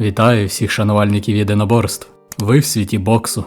Вітаю всіх шанувальників єдиноборств. Ви в світі боксу.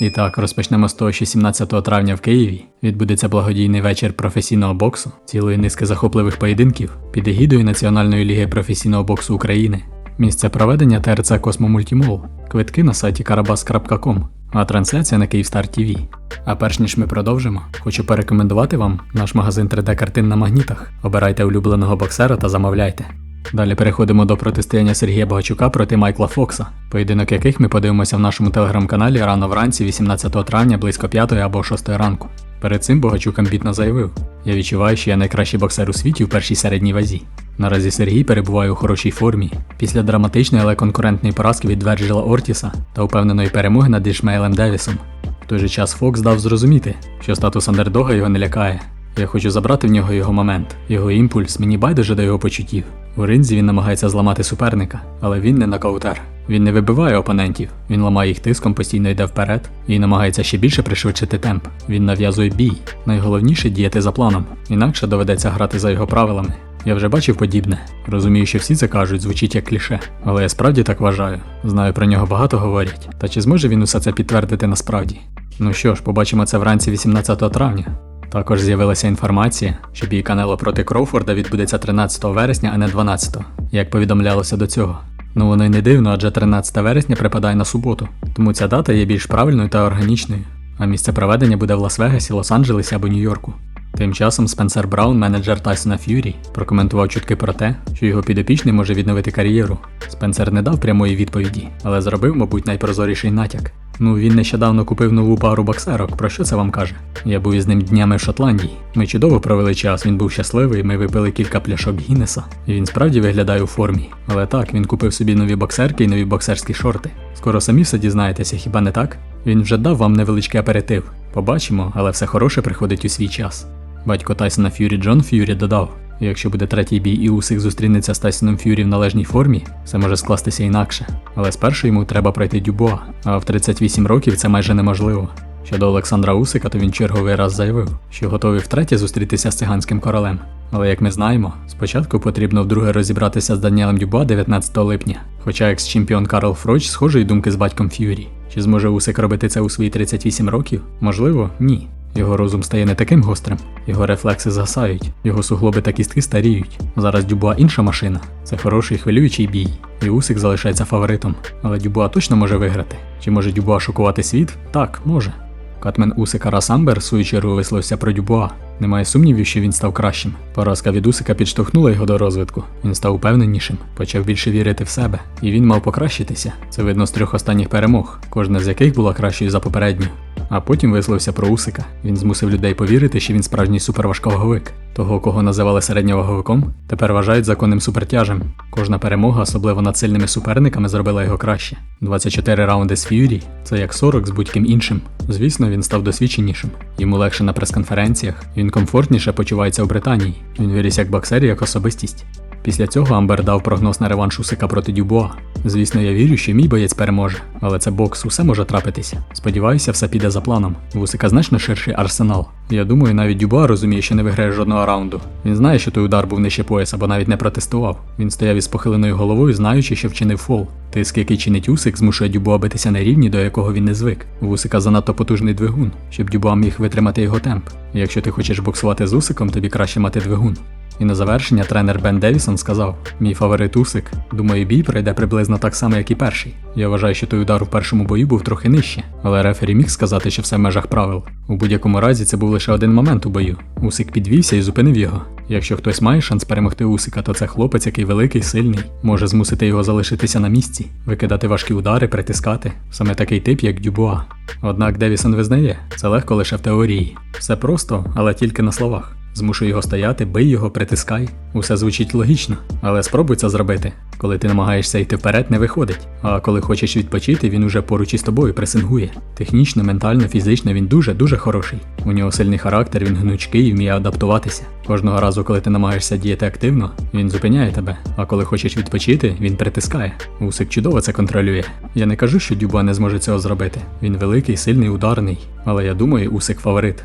І так, розпочнемо з того, що 17 травня в Києві відбудеться благодійний вечір професійного боксу, цілої низки захопливих поєдинків під егідою Національної ліги професійного боксу України. Місце проведення ТРЦ Космомультімол, квитки на сайті karabas.com, а трансляція на Київстар ТВ. А перш ніж ми продовжимо, хочу порекомендувати вам наш магазин 3D-картин на магнітах. Обирайте улюбленого боксера та замовляйте. Далі переходимо до протистояння Сергія Богачука проти Майкла Фокса, поєдинок яких ми подивимося в нашому телеграм-каналі рано вранці 18 травня близько 5 або 6 ранку. Перед цим Богачук амбітно заявив: Я відчуваю, що я найкращий боксер у світі в першій середній вазі. Наразі Сергій перебуває у хорошій формі. Після драматичної, але конкурентної поразки від Верджила Ортіса та упевненої перемоги над Ішмейлем Девісом. В той же час Фокс дав зрозуміти, що статус андердога його не лякає. Я хочу забрати в нього його момент, його імпульс, мені байдуже до його почуттів. У ринзі він намагається зламати суперника, але він не нокаутер. Він не вибиває опонентів, він ламає їх тиском, постійно йде вперед і намагається ще більше пришвидшити темп. Він нав'язує бій. Найголовніше діяти за планом, інакше доведеться грати за його правилами. Я вже бачив подібне. Розумію, що всі це кажуть, звучить як кліше, але я справді так вважаю. Знаю про нього багато говорять. Та чи зможе він усе це підтвердити насправді? Ну що ж, побачимо це вранці 18 травня. Також з'явилася інформація, що бій Канело проти Кроуфорда відбудеться 13 вересня, а не 12, як повідомлялося до цього. Ну воно й не дивно, адже 13 вересня припадає на суботу, тому ця дата є більш правильною та органічною, а місце проведення буде в Лас-Вегасі, Лос-Анджелесі або Нью-Йорку. Тим часом Спенсер Браун, менеджер Тайсона Ф'юрі, прокоментував чутки про те, що його підопічний може відновити кар'єру. Спенсер не дав прямої відповіді, але зробив, мабуть, найпрозоріший натяк. Ну, він нещодавно купив нову пару боксерок, про що це вам каже? Я був із ним днями в Шотландії. Ми чудово провели час, він був щасливий, ми випили кілька пляшок Гіннеса, він справді виглядає у формі. Але так, він купив собі нові боксерки і нові боксерські шорти. Скоро самі все дізнаєтеся, хіба не так? Він вже дав вам невеличкий аперитив. Побачимо, але все хороше приходить у свій час. Батько Тайсона Ф'юрі Джон Ф'юрі додав: якщо буде третій бій і Усик зустрінеться з Тайсоном Ф'юрі в належній формі, все може скластися інакше. Але спершу йому треба пройти Дюбуа, а в 38 років це майже неможливо. Щодо Олександра Усика, то він черговий раз заявив, що готовий втретє зустрітися з циганським королем. Але як ми знаємо, спочатку потрібно вдруге розібратися з Даніелем Дюбуа 19 липня. Хоча екс-чемпіон Карл Фроч схожої думки з батьком Ф'юрі. Чи зможе Усик робити це у свої 38 років? Можливо, ні. Його розум стає не таким гострим, його рефлекси згасають, його суглоби та кістки старіють. Зараз Дюбуа інша машина. Це хороший хвилюючий бій. І Усик залишається фаворитом. Але Дюбуа точно може виграти. Чи може Дюбуа шокувати світ? Так, може. Катмен Усика Расамбер в свою чергу висловився про Дюбуа. Немає сумнівів, що він став кращим. Поразка від Усика підштовхнула його до розвитку. Він став упевненішим, почав більше вірити в себе, і він мав покращитися. Це видно з трьох останніх перемог, кожна з яких була кращою за попередню. А потім висловився про Усика. Він змусив людей повірити, що він справжній суперважковаговик. Того, кого називали середньоваговиком, тепер вважають законним супертяжем. Кожна перемога, особливо над сильними суперниками, зробила його краще. 24 раунди з Ф'юрі це як 40 з будь-ким іншим. Звісно, він став досвідченішим. Йому легше на прес-конференціях, він комфортніше почувається у Британії. Він виріс як боксер як особистість. Після цього Амбер дав прогноз на реванш Усика проти Дюбоа. Звісно, я вірю, що мій боєць переможе, але це бокс, усе може трапитися. Сподіваюся, все піде за планом. В Усика значно ширший арсенал. Я думаю, навіть Дюбуа розуміє, що не виграє жодного раунду. Він знає, що той удар був нижче пояса, бо навіть не протестував. Він стояв із похиленою головою, знаючи, що вчинив фол. Тиск, який чинить Усик, змушує Дюбуа битися на рівні, до якого він не звик. В Усика занадто потужний двигун, щоб Дюбуа міг витримати його темп. Якщо ти хочеш боксувати з Усиком, тобі краще мати двигун. І на завершення тренер Бен Девісон сказав: Мій фаворит Усик, думаю, бій пройде приблизно так само, як і перший. Я вважаю, що той удар у першому бою був трохи нижче, але рефері міг сказати, що все в межах правил. У будь-якому разі це був лише один момент у бою. Усик підвівся і зупинив його. Якщо хтось має шанс перемогти Усика, то це хлопець, який великий, сильний, може змусити його залишитися на місці, викидати важкі удари, притискати. Саме такий тип, як Дюбуа. Однак Девісон визнає, це легко лише в теорії. Все просто, але тільки на словах. Змушуй його стояти, бий його, притискай. Усе звучить логічно, але спробуй це зробити. Коли ти намагаєшся йти вперед, не виходить. А коли хочеш відпочити, він уже поруч із тобою пресингує. Технічно, ментально, фізично він дуже-дуже хороший. У нього сильний характер, він гнучкий і вміє адаптуватися. Кожного разу, коли ти намагаєшся діяти активно, він зупиняє тебе. А коли хочеш відпочити, він притискає. Усик чудово це контролює. Я не кажу, що Дюба не зможе цього зробити. Він великий, сильний, ударний. Але я думаю, Усик фаворит.